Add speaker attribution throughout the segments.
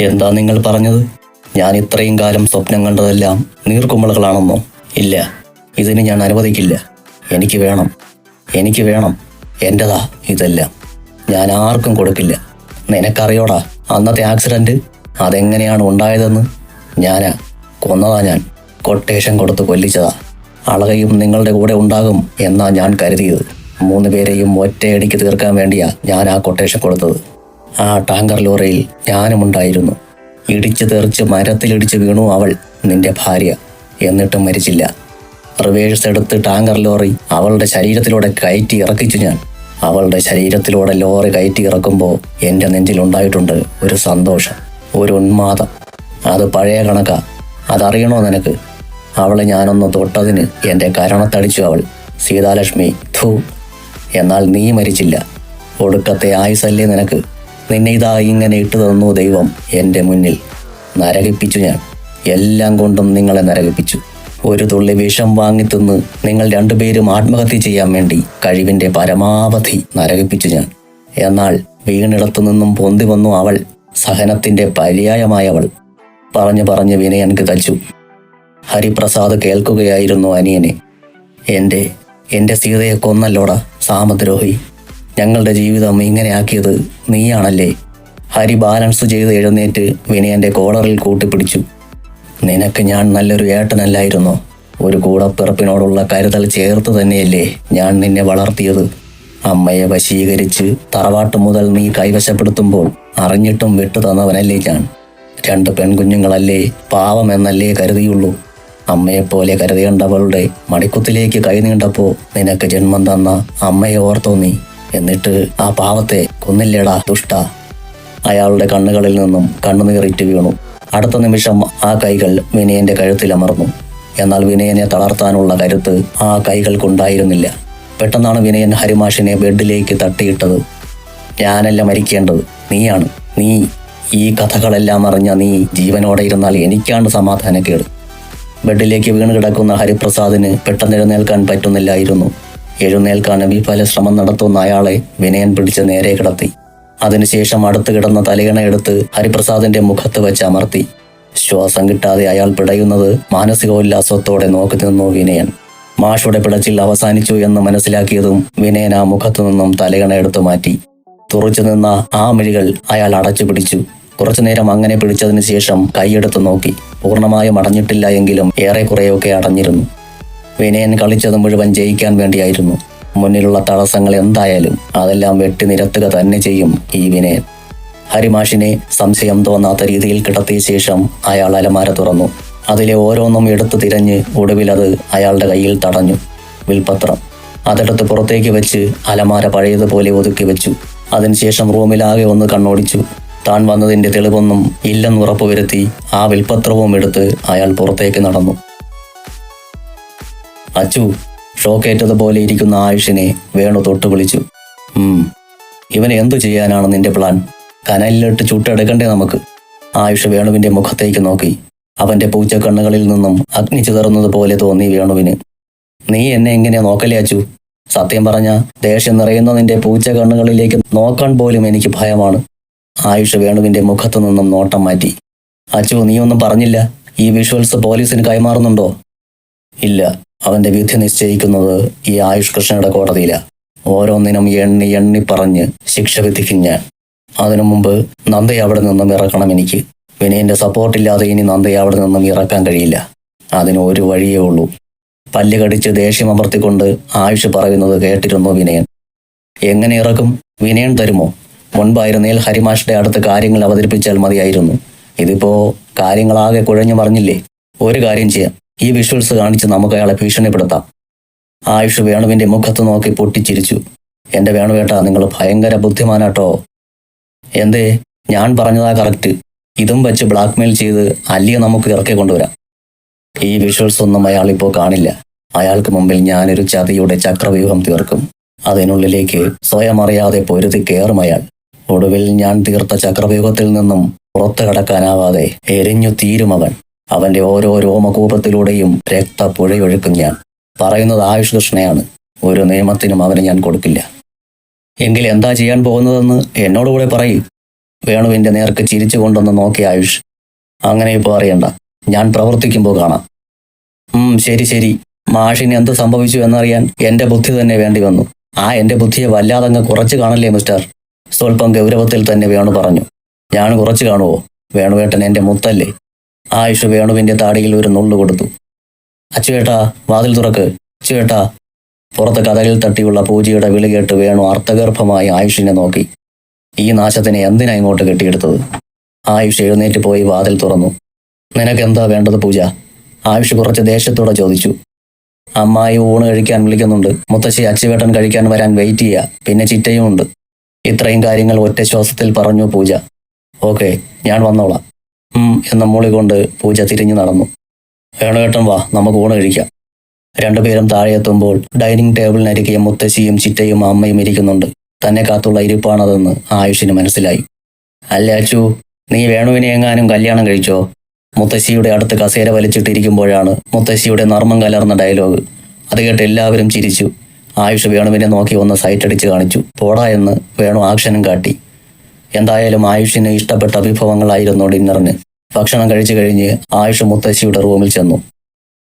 Speaker 1: എന്താ നിങ്ങൾ പറഞ്ഞത്? ഞാൻ ഇത്രയും കാലം സ്വപ്നം കണ്ടതെല്ലാം നീർക്കുമ്പളകളാണെന്നോ ഇല്ല. ഇതിന് ഞാൻ അനുവദിക്കില്ല. എനിക്ക് വേണം. എനിക്ക് വേണം. എന്റെതാ ഇതെല്ലാം. ഞാൻ ആർക്കും കൊടുക്കില്ല. നിനക്കറിയോടാ അന്നത്തെ ആക്സിഡന്റ് അതെങ്ങനെയാണ് ഉണ്ടായതെന്ന്? ഞാനാ. കൊന്നതാ ഞാൻ. കൊട്ടേഷൻ കൊടുത്ത് കൊല്ലിച്ചതാ. അളകയും നിങ്ങളുടെ കൂടെ ഉണ്ടാകും എന്നാ ഞാൻ കരുതിയത്. മൂന്ന് പേരെയും ഒറ്റയടിക്ക് തീർക്കാൻ വേണ്ടിയാ ഞാൻ ആ കൊട്ടേഷൻ കൊടുത്തത്. ആ ടാങ്കർ ലോറിയിൽ ഞാനും ഉണ്ടായിരുന്നു. ഇടിച്ചു തെറിച്ച് മരത്തിലിടിച്ച് വീണു അവൾ നിന്റെ ഭാര്യ. എന്നിട്ടും മരിച്ചില്ല. റിവേഴ്സ് എടുത്ത് ടാങ്കർ ലോറി അവളുടെ ശരീരത്തിലൂടെ കയറ്റി ഇറക്കിച്ചു ഞാൻ. അവളുടെ ശരീരത്തിലൂടെ ലോറി കയറ്റി ഇറക്കുമ്പോൾ എന്റെ നെഞ്ചിലുണ്ടായിട്ടുണ്ട് ഒരു സന്തോഷം ഒരു ഉന്മാദം. അത് പഴയ കണക്കാ. അതറിയണോ നിനക്ക്? അവളെ ഞാനൊന്ന് തൊട്ടതിന് എന്റെ കരണത്തടിച്ചു അവൾ. സീതാലക്ഷ്മി ധൂ എന്നാൽ നീ മരിച്ചില്ല. ഒടുക്കത്തെ ആയുസല്ലേ നിനക്ക്? നിന്നെ ഇതാ ഇങ്ങനെ ഇട്ടു തന്നു ദൈവം എന്റെ മുന്നിൽ. നരകിപ്പിച്ചു ഞാൻ. എല്ലാം കൊണ്ടും നിങ്ങളെ നരകിപ്പിച്ചു. ഒരു തുള്ളി വിഷം വാങ്ങി തിന്ന് നിങ്ങൾ രണ്ടുപേരും ആത്മഹത്യ ചെയ്യാൻ വേണ്ടി കഴിവിന്റെ പരമാവധി നരകിപ്പിച്ചു ഞാൻ. എന്നാൽ വീണിടത്തു നിന്നും പൊന്തി വന്നു അവൾ സഹനത്തിന്റെ പര്യായമായവൾ. പറഞ്ഞു പറഞ്ഞ് വിനയൻ കിതച്ചു ഹരിപ്രസാദ് കേൾക്കുകയായിരുന്നു അനിയനെ. എന്റെ എന്റെ സീതയെ കൊന്നല്ലോടാ സാമദ്രോഹി ഞങ്ങളുടെ ജീവിതം ഇങ്ങനെയാക്കിയത് നീയാണല്ലേ? ഹരി ബാലൻസ് ചെയ്ത് എഴുന്നേറ്റ് വിനയന്റെ കോളറിൽ കൂട്ടിപ്പിടിച്ചു. നിനക്ക് ഞാൻ നല്ലൊരു ഏട്ടനല്ലായിരുന്നോ? ഒരു കൂടപ്പിറപ്പിനോടുള്ള കരുതൽ ചേർത്ത് തന്നെയല്ലേ ഞാൻ നിന്നെ വളർത്തിയത്. അമ്മയെ വശീകരിച്ച് തറവാട്ട് മുതൽ നീ കൈവശപ്പെടുത്തുമ്പോൾ അറിഞ്ഞിട്ടും വിട്ടു തന്നവനല്ലേ ഞാൻ. രണ്ട് പെൺകുഞ്ഞുങ്ങളല്ലേ പാവമെന്നല്ലേ കരുതിയുള്ളൂ. അമ്മയെപ്പോലെ കരുതേണ്ടവളുടെ മണിക്കുത്തിലേക്ക് കൈ നീണ്ടപ്പോ നിനക്ക് ജന്മം തന്ന അമ്മയെ ഓർത്തോ നീ. എന്നിട്ട് ആ പാവത്തെ കൊന്നില്ലേടാ ദുഷ്ട. അയാളുടെ കണ്ണുകളിൽ നിന്നും കണ്ണുനീറിറ്റ് വീണു. അടുത്ത നിമിഷം ആ കൈകൾ വിനയന്റെ കഴുത്തിലമർന്നു എന്നാൽ വിനയനെ തളർത്താനുള്ള കരുത്ത് ആ കൈകൾക്കുണ്ടായിരുന്നില്ല. പെട്ടെന്നാണ് വിനയൻ ഹരിമാഷിനെ ബെഡിലേക്ക് തട്ടിയിട്ടത്. ഞാനല്ല മരിക്കേണ്ടത്. നീയാണ്. നീ ഈ കഥകളെല്ലാം അറിഞ്ഞ നീ ജീവനോടെ ഇരുന്നാൽ എനിക്കാണ് സമാധാനക്കേട് ബെഡിലേക്ക് വീണ് കിടക്കുന്ന ഹരിപ്രസാദിന് പെട്ടെന്ന് എഴുന്നേൽക്കാൻ പറ്റുന്നില്ലായിരുന്നു. എഴുന്നേൽക്കാൻ വിഫല ശ്രമം നടത്തുന്ന അയാളെ വിനയൻ പിടിച്ച് നേരെ കിടത്തി. അതിനുശേഷം അടുത്ത് കിടന്ന തലയണ എടുത്ത് ഹരിപ്രസാദിന്റെ മുഖത്ത് വെച്ച് അമർത്തി. ശ്വാസം കിട്ടാതെ അയാൾ പിടയുന്നത് മാനസികോല്ലാസത്തോടെ നോക്കി നിന്നു വിനയൻ. മാഷുടെ പിടച്ചിൽ അവസാനിച്ചു എന്ന് മനസ്സിലാക്കിയതും വിനയൻ ആ മുഖത്തു നിന്നും തലയണ എടുത്തു മാറ്റി. തുറച്ചു നിന്ന ആ മിഴികൾ അയാൾ അടച്ചു പിടിച്ചു. കുറച്ചുനേരം അങ്ങനെ പിടിച്ചതിന് ശേഷം കൈയെടുത്ത് നോക്കി. പൂർണമായും അടഞ്ഞിട്ടില്ല എങ്കിലും ഏറെക്കുറെയൊക്കെ അടഞ്ഞിരുന്നു. വിനയൻ കളിച്ചത് മുഴുവൻ ജയിക്കാൻ വേണ്ടിയായിരുന്നു. മുന്നിലുള്ള തടസ്സങ്ങൾ എന്തായാലും അതെല്ലാം വെട്ടി നിരത്തുക തന്നെ ചെയ്യും ഈ വിനയൻ. ഹരിമാഷിനെ സംശയം തോന്നാത്ത രീതിയിൽ കിടത്തിയ ശേഷം അയാൾ അലമാര തുറന്നു. അതിലെ ഓരോന്നും എടുത്തു തിരഞ്ഞ് ഒടുവിൽ അത് അയാളുടെ കയ്യിൽ തടഞ്ഞു. വിൽപത്രം. അതെടുത്ത് പുറത്തേക്ക് വെച്ച് അലമാര പഴയതുപോലെ ഒതുക്കി വെച്ചു. അതിനുശേഷം റൂമിലാകെ ഒന്ന് കണ്ണോടിച്ചു. താൻ വന്നതിന്റെ തെളിവൊന്നും ഇല്ലെന്ന് ഉറപ്പുവരുത്തി ആ വിൽപത്രവും എടുത്ത് അയാൾ പുറത്തേക്ക് നടന്നു. അച്ചു ഷോക്കേറ്റതുപോലെ ഇരിക്കുന്ന ആയുഷിനെ വേണു തൊട്ടു വിളിച്ചു. ഇവനെ എന്തു ചെയ്യാനാണ് നിന്റെ പ്ലാൻ? കനലിലിട്ട് ചുട്ടെടുക്കണ്ടേ നമുക്ക്? ആയുഷ് വേണുവിന്റെ മുഖത്തേക്ക് നോക്കി. അവന്റെ പൂച്ചക്കണ്ണുകളിൽ നിന്നും അഗ്നി ചിതറുന്നത് പോലെ തോന്നി വേണുവിന്. നീ എന്നെ എങ്ങനെ നോക്കലേ അച്ചു? സത്യം പറഞ്ഞ ദേഷ്യം നിറയുന്ന നിന്റെ പൂച്ച കണ്ണുകളിലേക്ക് നോക്കാൻ പോലും എനിക്ക് ഭയമാണ്. ആയുഷ് വേണുവിന്റെ മുഖത്തു നിന്നും നോട്ടം മാറ്റി. അച്ചു നീ ഒന്നും പറഞ്ഞില്ല? ഈ വിഷ്വൽസ് പോലീസിന് കൈമാറുന്നുണ്ടോ? ഇല്ല. അവന്റെ വിധി നിശ്ചയിക്കുന്നത് ഈ ആയുഷ് കൃഷ്ണയുടെ കോടതിയില. ഓരോന്നിനും എണ്ണി എണ്ണി പറഞ്ഞ് ശിക്ഷ വിധിക്കും ഞാൻ. അതിനു മുമ്പ് നന്ദയെ അവിടെ നിന്നും ഇറക്കണം എനിക്ക്. വിനയന്റെ സപ്പോർട്ടില്ലാതെ ഇനി നന്ദയെ അവിടെ നിന്നും ഇറക്കാൻ കഴിയില്ല. അതിന് ഒരു വഴിയേ ഉള്ളൂ. പല്ല് കടിച്ച് ദേഷ്യം അമർത്തിക്കൊണ്ട് ആയുഷ് പറയുന്നത് കേട്ടിരുന്നു വിനയൻ? എങ്ങനെ ഇറക്കും? വിനയൻ തരുമോ? മുൻപായിരുന്നേൽ ഹരിമാഷിന്റെ അടുത്ത് കാര്യങ്ങൾ അവതരിപ്പിച്ചാൽ മതിയായിരുന്നു. ഇതിപ്പോ കാര്യങ്ങളാകെ കുഴഞ്ഞു മറിഞ്ഞില്ലേ? ഒരു കാര്യം ചെയ്യാം. ഈ വിഷ്വൽസ് കാണിച്ച് നമുക്ക് അയാളെ ഭീഷണിപ്പെടുത്താം. ആയുഷ് വേണുവിന്റെ മുഖത്ത് നോക്കി പൊട്ടിച്ചിരിച്ചു. എന്റെ വേണുവേട്ട നിങ്ങൾ ഭയങ്കര ബുദ്ധിമാനാട്ടോ. എന്തേ? ഞാൻ പറഞ്ഞതാ കറക്റ്റ് ഇതും വെച്ച് ബ്ലാക്ക്മെയിൽ ചെയ്ത് അല്ലിയ നമുക്ക് ഇറക്കി കൊണ്ടുവരാം. ഈ വിഷ്വൽസ് ഒന്നും അയാൾ ഇപ്പോൾ കാണില്ല. അയാൾക്ക് മുമ്പിൽ ഞാനൊരു ചതിയുടെ ചക്രവ്യൂഹം തീർക്കും. അതിനുള്ളിലേക്ക് സ്വയം അറിയാതെ പൊരുതി കയറും അയാൾ. ഒടുവിൽ ഞാൻ തീർത്ത ചക്രവ്യൂഹത്തിൽ നിന്നും പുറത്തു കടക്കാനാവാതെ എരിഞ്ഞു തീരുമവൻ അവന്റെ ഓരോ രോമകൂപത്തിലൂടെയും രക്തപ്പുഴയൊഴുക്കും ഞാൻ. പറയുന്നത് ആയുഷ് കൃഷ്ണയാണ്. ഒരു നിയമത്തിനും അവന് ഞാൻ കൊടുക്കില്ല. എങ്കിൽ എന്താ ചെയ്യാൻ പോകുന്നതെന്ന് എന്നോടുകൂടെ പറയൂ. വേണുവിന്റെ നേർക്ക് ചിരിച്ചുകൊണ്ടൊന്ന് നോക്കി ആയുഷ്. അങ്ങനെ ഇപ്പോൾ അറിയണ്ട. ഞാൻ പ്രവർത്തിക്കുമ്പോൾ കാണാം. ഉം ശരി ശരി. മാഷിന് എന്ത് സംഭവിച്ചു എന്നറിയാൻ എന്റെ ബുദ്ധി തന്നെ വേണ്ടി വന്നു. ആ എന്റെ ബുദ്ധിയെ വല്ലാതങ്ങ് കുറച്ച് കാണല്ലേ മിസ്റ്റർ? സ്വല്പം ഗൗരവത്തിൽ തന്നെ വേണു പറഞ്ഞു. ഞാൻ കുറച്ച് കാണുവോ? വേണുവേട്ടൻ എന്റെ മുത്തല്ലേ? ആയുഷ് വേണുവിന്റെ താടിയിൽ ഒരു നുള്ളു കൊടുത്തു. അച്ചുവേട്ടാ വാതിൽ തുറക്ക്. അച്ചുവേട്ടാ. പുറത്ത് കഥകിൽ തട്ടിയുള്ള പൂജയുടെ വിളി കേട്ട് വേണു അർത്ഥഗർഭമായി ആയുഷിനെ നോക്കി. ഈ നാശത്തിനെ എന്തിനാ ഇങ്ങോട്ട് കെട്ടിയെടുത്തത്? ആയുഷ് എഴുന്നേറ്റ് പോയി വാതിൽ തുറന്നു. നിനക്കെന്താ വേണ്ടത് പൂജ? ആയുഷ് കുറച്ച് ദേഷ്യത്തോടെ ചോദിച്ചു. അമ്മായി ഊണ് കഴിക്കാൻ വിളിക്കുന്നുണ്ട്. മുത്തശ്ശി അച്ചുവേട്ടൻ കഴിക്കാൻ വരാൻ വെയിറ്റ് ചെയ്യുക പിന്നെ ചിറ്റയും ഉണ്ട്. ഇത്രയും കാര്യങ്ങൾ ഒറ്റ ശ്വാസത്തിൽ പറഞ്ഞു പൂജ. ഓക്കെ ഞാൻ വന്നോളാം. എന്ന എന്ന മൂളികൊണ്ട് പൂജ തിരിഞ്ഞു നടന്നു. വേണുവേട്ടൻ വാ നമുക്ക് ഊണ് കഴിക്കാം. രണ്ടുപേരും താഴെ എത്തുമ്പോൾ ഡൈനിങ് ടേബിളിനരികെ മുത്തശ്ശിയും ചിറ്റയും അമ്മയും ഇരിക്കുന്നുണ്ട്. തന്നെ കാത്തുള്ള ഇരിപ്പാണതെന്ന് ആയുഷിന് മനസ്സിലായി. അല്ല അച്ചു നീ വേണുവിനെ എങ്ങാനും കല്യാണം കഴിച്ചോ? മുത്തശ്ശിയുടെ അടുത്ത് കസേര വലിച്ചിട്ടിരിക്കുമ്പോഴാണ് മുത്തശ്ശിയുടെ നർമ്മം കലർന്ന ഡയലോഗ്. അത് കേട്ട് എല്ലാവരും ചിരിച്ചു. ആയുഷ് വേണുവിനെ നോക്കി ഒന്ന് സൈറ്റടിച്ച് കാണിച്ചു. പോടാ എന്ന് വേണു ആക്ഷനും കാട്ടി. എന്തായാലും ആയുഷിന് ഇഷ്ടപ്പെട്ട വിഭവങ്ങളായിരുന്നു ഡിന്നറിന്. ഭക്ഷണം കഴിച്ചു കഴിഞ്ഞ് ആയുഷ് മുത്തശ്ശിയുടെ റൂമിൽ ചെന്നു.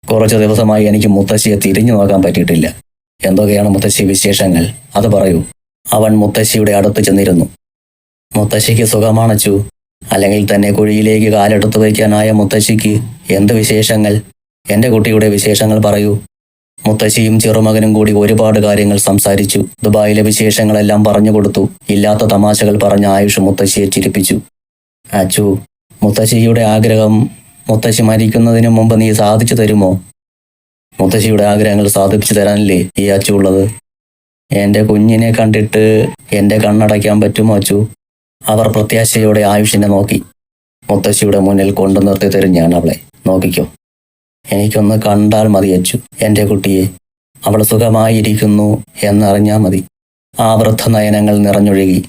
Speaker 1: കുറച്ച് ദിവസമായി എനിക്ക് മുത്തശ്ശിയെ തിരിഞ്ഞു നോക്കാൻ പറ്റിയിട്ടില്ല. എന്തൊക്കെയാണ് മുത്തശ്ശി വിശേഷങ്ങൾ? അത് പറയൂ. അവൻ മുത്തശ്ശിയുടെ അടുത്ത് ചെന്നിരുന്നു. മുത്തശ്ശിക്ക് സുഖമാണച്ചു. അല്ലെങ്കിൽ തന്നെ കുഴിയിലേക്ക് കാലെടുത്ത് വയ്ക്കാനായ മുത്തശ്ശിക്ക് എന്ത് വിശേഷങ്ങൾ? എന്റെ കുട്ടിയുടെ വിശേഷങ്ങൾ പറയൂ. മുത്തശ്ശിയും ചെറുമകനും കൂടി ഒരുപാട് കാര്യങ്ങൾ സംസാരിച്ചു. ദുബായിലെ വിശേഷങ്ങളെല്ലാം പറഞ്ഞു കൊടുത്തു. ഇല്ലാത്ത തമാശകൾ പറഞ്ഞ ആയുഷ് മുത്തശ്ശിയെ ചിരിപ്പിച്ചു. അച്ചു മുത്തശ്ശിയുടെ ആഗ്രഹം മുത്തശ്ശി മരിക്കുന്നതിനു മുമ്പ് നീ സാധിച്ചു തരുമോ? മുത്തശ്ശിയുടെ ആഗ്രഹങ്ങൾ സാധിപ്പിച്ചു തരാനല്ലേ ഈ അച്ചു ഉള്ളത്? എന്റെ കുഞ്ഞിനെ കണ്ടിട്ട് എന്റെ കണ്ണടയ്ക്കാൻ പറ്റുമോ അച്ചു? അവർ പ്രത്യാശയോടെ ആയുഷിനെ നോക്കി. മുത്തശ്ശിയുടെ മുന്നിൽ കൊണ്ടു നിർത്തി തരും അവളെ. നോക്കിക്കോ എനിക്കൊന്ന് കണ്ടാൽ മതി അച്ചു. എന്റെ കുട്ടിയെ അവൾ സുഖമായിരിക്കുന്നു എന്നറിഞ്ഞാൽ മതി. ആ വൃദ്ധ നയനങ്ങൾ നിറഞ്ഞൊഴുകി.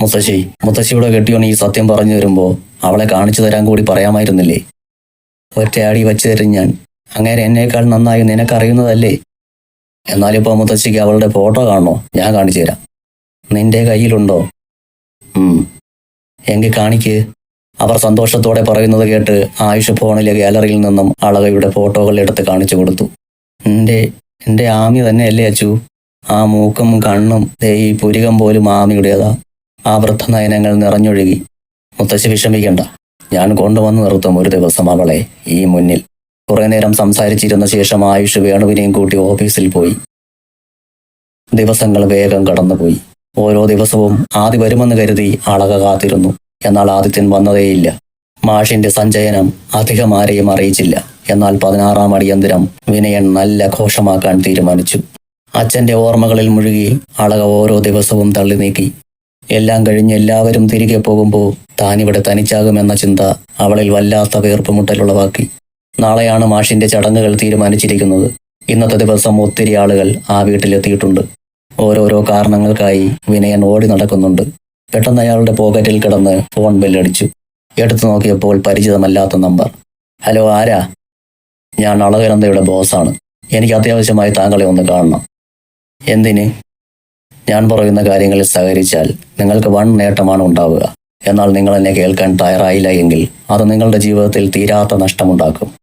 Speaker 1: മുത്തശ്ശി മുത്തശ്ശിയുടെ കെട്ടിയോൺ ഈ സത്യം പറഞ്ഞു വരുമ്പോൾ അവളെ കാണിച്ചു തരാൻ കൂടി പറയാമായിരുന്നില്ലേ? ഒറ്റയാടി വച്ചു തരും ഞാൻ. അങ്ങനെ എന്നേക്കാൾ നന്നായി നിനക്കറിയുന്നതല്ലേ? എന്നാലിപ്പോ മുത്തശ്ശിക്ക് അവളുടെ ഫോട്ടോ കാണണോ? ഞാൻ കാണിച്ചു തരാം. നിന്റെ കയ്യിലുണ്ടോ? എങ്കിൽ കാണിക്ക്. അവർ സന്തോഷത്തോടെ പറയുന്നത് കേട്ട് ആയുഷ് ഫോണിലെ ഗാലറിയിൽ നിന്നും അളകയുടെ ഫോട്ടോകൾ എടുത്ത് കാണിച്ചു കൊടുത്തു. എന്റെ എന്റെ ആമി തന്നെയല്ലേ അച്ചു? ആ മൂക്കും കണ്ണും ദേ ഈ പുരികം പോലും ആമിയുടേതാ. ആ വൃദ്ധ നയനങ്ങൾ നിറഞ്ഞൊഴുകി. മുത്തശ്ശി വിഷമിക്കണ്ട. ഞാൻ കൊണ്ടുവന്ന് നിർത്തും ഒരു ദിവസം അവളെ ഈ മുന്നിൽ. കുറെ നേരം സംസാരിച്ചിരുന്ന ശേഷം ആയുഷ് വേണുവിനെയും കൂട്ടി ഓഫീസിൽ പോയി. ദിവസങ്ങൾ വേഗം കടന്നുപോയി. ഓരോ ദിവസവും ആദ്യ വരുമെന്ന് കരുതി അളക കാത്തിരുന്നു. എന്നാൽ ആദിത്യൻ വന്നതേയില്ല. മാഷിന്റെ സഞ്ചയനം അധികം ആരെയും അറിയിച്ചില്ല. എന്നാൽ പതിനാറാം അടിയന്തരം വിനയൻ നല്ല ഘോഷമാക്കാൻ തീരുമാനിച്ചു. അച്ഛന്റെ ഓർമ്മകളിൽ മുഴുകി അളക ഓരോ ദിവസവും തള്ളി നീക്കി. എല്ലാം കഴിഞ്ഞ് എല്ലാവരും തിരികെ പോകുമ്പോൾ താനിവിടെ തനിച്ചാകുമെന്ന ചിന്ത അവളിൽ വല്ലാത്ത വേർപ്പുമുട്ടലുളവാക്കി. നാളെയാണ് മാഷിന്റെ ചടങ്ങുകൾ തീരുമാനിച്ചിരിക്കുന്നത്. ഇന്നത്തെ ദിവസം ഒത്തിരി ആളുകൾ ആ വീട്ടിലെത്തിയിട്ടുണ്ട്. ഓരോരോ കാരണങ്ങൾക്കായി വിനയൻ ഓടി നടക്കുന്നുണ്ട്. പെട്ടെന്ന് അയാളുടെ പോക്കറ്റിൽ കിടന്ന് ഫോൺ ബെല്ലടിച്ചു. എടുത്തു നോക്കിയപ്പോൾ പരിചിതമല്ലാത്ത നമ്പർ. ഹലോ ആരാ? ഞാൻ അളകരന്തയുടെ ബോസാണ്. എനിക്ക് അത്യാവശ്യമായി താങ്കളെ ഒന്ന് കാണണം. എന്തിന്? ഞാൻ പറയുന്ന കാര്യങ്ങളിൽ സഹകരിച്ചാൽ നിങ്ങൾക്ക് വൺ നേട്ടമാണ് ഉണ്ടാവുക. എന്നാൽ നിങ്ങൾ എന്നെ കേൾക്കാൻ തയ്യാറായില്ല എങ്കിൽ അത് നിങ്ങളുടെ ജീവിതത്തിൽ തീരാത്ത നഷ്ടമുണ്ടാക്കും.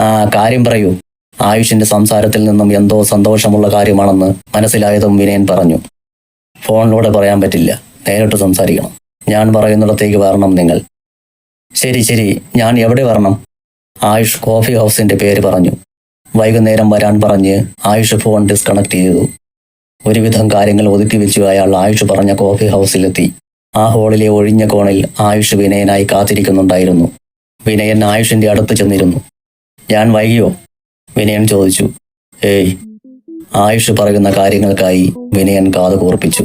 Speaker 1: ആ കാര്യം പറയൂ. ആയുഷിന്റെ സംസാരത്തിൽ നിന്നും എന്തോ സന്തോഷമുള്ള കാര്യമാണെന്ന് മനസ്സിലായതും വിനയൻ പറഞ്ഞു. ഫോണിലൂടെ പറയാൻ പറ്റില്ല. നേരിട്ട് സംസാരിക്കണം. ഞാൻ പറയുന്നിടത്തേക്ക് വരണം നിങ്ങൾ. ശരി ശരി. ഞാൻ എവിടെ വരണം? ആയുഷ് കോഫി ഹൗസിന്റെ പേര് പറഞ്ഞു. വൈകുന്നേരം വരാൻ പറഞ്ഞ് ആയുഷ് ഫോൺ ഡിസ്കണക്ട് ചെയ്തു. ഒരുവിധം കാര്യങ്ങൾ ഒതുക്കി വെച്ചു അയാൾ ആയുഷ് പറഞ്ഞ കോഫി ഹൗസിലെത്തി. ആ ഹോളിലെ ഒഴിഞ്ഞ കോണിൽ ആയുഷ് വിനയനായി കാത്തിരിക്കുന്നുണ്ടായിരുന്നു. വിനയൻ ആയുഷിന്റെ അടുത്ത് ചെന്നിരുന്നു. ഞാൻ വൈകിയോ? വിനയൻ ചോദിച്ചു. ഏയ് ആയുഷ് പറയുന്ന കാര്യങ്ങൾക്കായി വിനയൻ കാതുകൂർപ്പിച്ചു.